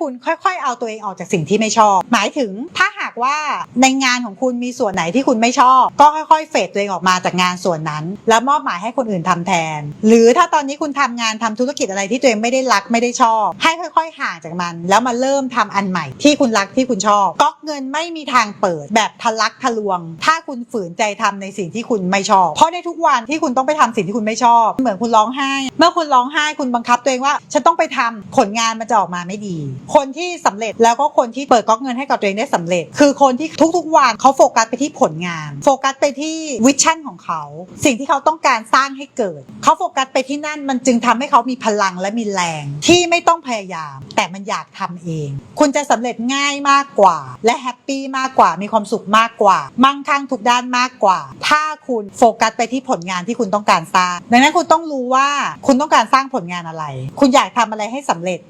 คุณค่อยๆ เอาตัวเองออกจากสิ่งที่ไม่ชอบ หมายถึงถ้าหากว่าในงานของคุณมีส่วนไหนที่คุณไม่ชอบ ก็ค่อยๆ เฟดตัวเองออกมาจากงานส่วนนั้น แล้วมอบหมายให้คนอื่นทำแทน หรือถ้าตอนนี้คุณทำงานทำธุรกิจอะไรที่ตัวเองไม่ได้รักไม่ได้ชอบ ให้ค่อย ๆ ห่างจากมัน แล้วมาเริ่มทำอันใหม่ที่คุณรักที่คุณชอบก็ เงินไม่มีทางเปิดแบบทะลักทะลวง ถ้าคุณฝืนใจทำในสิ่งที่คุณไม่ชอบ เพราะในทุกวันที่คุณต้องไปทำสิ่งที่คุณไม่ชอบ เหมือนคุณร้องไห้ เมื่อคุณร้องไห้คุณบังคับตัวเองว่า ฉันต้องไปทำผลงานมันจะออกมาไม่ดี คนที่สำเร็จแล้วก็คนที่เปิดก๊อกเงินให้กับตัวเองได้สำเร็จ คือคนที่ทุกๆวันเขาโฟกัสไปที่ผลงาน โฟกัสไปที่วิชั่นของเขา สิ่งที่เขาต้องการสร้างให้เกิด เขาโฟกัสไปที่นั่นมันจึงทำให้เขามีพลังและมีแรง ที่ไม่ต้องพยายาม แต่มันอยากทำเอง คุณจะสำเร็จง่ายมากกว่า และแฮปปี้มากกว่า มีความสุขมากกว่า มั่งคั่งทุกด้านมากกว่า ถ้าคุณโฟกัสไปที่ผลงานที่คุณต้องการสร้าง ดังนั้นคุณต้องรู้ว่าคุณต้องการสร้างผลงานอะไร คุณอยากทำอะไรให้สำเร็จ